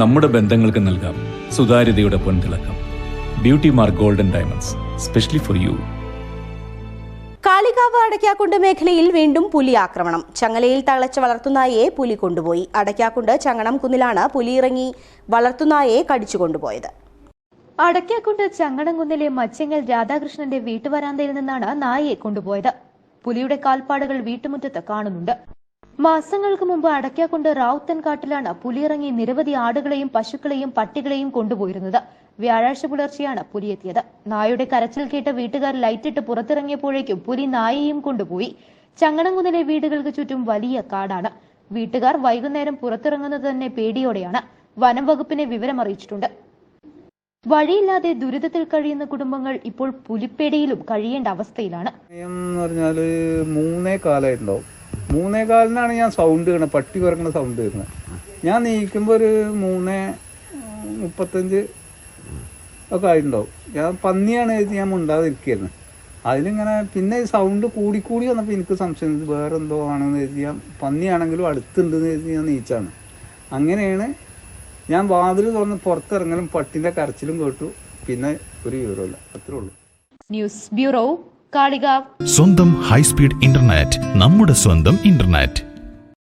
നമ്മുടെ ബന്ധങ്ങൾക്ക് നൽകാം. സുതാര്യതയുടെ പൊൻതിളക്കം. Beauty mark golden diamonds specially for you Kalikavu Adakkakundu മേഖലയിൽ വീണ്ടും പുലി ആക്രമണം. ചങ്ങലയിൽ തളച്ച് വളർത്തുനായയെ പുലി കൊണ്ടുപോയി. അടയ്ക്കാക്കുണ്ട് ചങ്ങണം കുന്നിലാണ് പുലി ഇറങ്ങി വളർത്തുനായയെ കടിച്ചു കൊണ്ടുപോയത്. അടയ്ക്കാക്കുണ്ട് ചങ്ങടംകുന്നിലെ മച്ചങ്ങൽ രാധാകൃഷ്ണന്റെ വീട്ടുവരാന്തയിൽ നിന്നാണ് നായയെ കൊണ്ടുപോയത്. പുലിയുടെ കാൽപ്പാടുകൾ വീട്ടുമുറ്റത്ത് കാണുന്നുണ്ട്. മാസങ്ങൾക്ക് മുമ്പ് അടയ്ക്കാക്കുണ്ട് റാവുത്തൻകാട്ടിലാണ് പുലിയിറങ്ങി നിരവധി ആടുകളെയും പശുക്കളെയും പട്ടികളെയും കൊണ്ടുപോയിരുന്നത്. വ്യാഴാഴ്ച പുലർച്ചെയാണ് പുലിയെത്തിയത്. നായുടെ കരച്ചിൽ കേട്ട് വീട്ടുകാർ ലൈറ്റിട്ട് പുറത്തിറങ്ങിയപ്പോഴേക്കും പുലി നായയെയും കൊണ്ടുപോയി. ചങ്ങണംകുന്നിലെ വീടുകൾക്ക് ചുറ്റും വലിയ കാടാണ്. വീട്ടുകാർ വൈകുന്നേരം പുറത്തിറങ്ങുന്നത് തന്നെ പേടിയോടെയാണ്. വനം വകുപ്പിനെ വിവരമറിയിച്ചിട്ടുണ്ട്. വഴിയില്ലാതെ ദുരിതത്തിൽ കഴിയുന്ന കുടുംബങ്ങൾ ഇപ്പോൾ പുലിപ്പേടിയിലും കഴിയേണ്ട അവസ്ഥയിലാണ്. മൂന്നേ കാലമായിട്ടുണ്ടാവും മൂന്നേ കാലിനാണ് ഞാൻ സൗണ്ട് വരുന്നത് പട്ടി കുറക്കുന്ന സൗണ്ട് വരുന്നത് ഞാൻ നീക്കുമ്പോൾ ഒരു മൂന്നേ മുപ്പത്തഞ്ച് ഒക്കെ ആയിട്ടുണ്ടാവും. ഞാൻ പന്നിയാണ് എഴുതി ഞാൻ മുണ്ടാതിരിക്കുകയായിരുന്നു അതിലിങ്ങനെ പിന്നെ സൗണ്ട് കൂടിക്കൂടി വന്നപ്പോൾ എനിക്ക് സംശയം വേറെ എന്തോ ആണെന്ന് കരുതി ഞാൻ പന്നിയാണെങ്കിലും അടുത്തുണ്ടെന്ന് കരുതി ഞാൻ നീച്ചാണ്. അങ്ങനെയാണ് ഞാൻ വാതിൽ തുറന്ന് പുറത്തിറങ്ങലും പട്ടിന്റെ കരച്ചിലും കേട്ടു. പിന്നെ ഒരു വിവരമില്ല അത്രേ ഉള്ളൂ. News bureau Kalikavu. സ്വന്തം ഹൈസ്പീഡ് ഇന്റർനെറ്റ് നമ്മുടെ സ്വന്തം ഇന്റർനെറ്റ്.